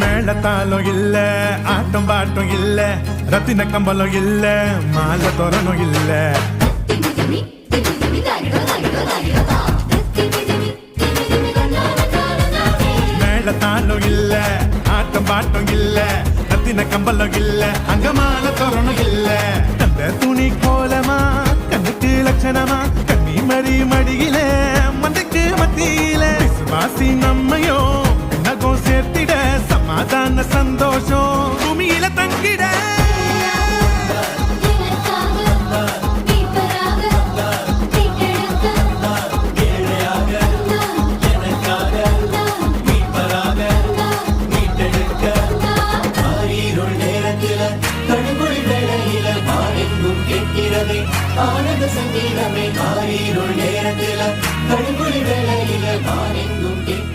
மேளத்தாளம் இல்ல ஆட்டம் பாட்டம் இல்ல ரத்தின கம்பளம் இல்ல மாலை தோரணும் இல்ல. மேளத்தாளம் இல்ல ஆட்டம் பாட்டம் இல்ல ரத்தின கம்பளம் இல்ல அங்க மாலை தோரணும் இல்ல. அந்த துணி கோலமா கண்ணுக்கு லட்சணமா கண்ணி மறி மடியில சமாதான சந்தோஷம். பூமியில தங்கிட. ஆனந்த சங்கீதமே. ஆரீருள் நேரத்தில கடுமொழி வேளையில எங்கும் கேட்க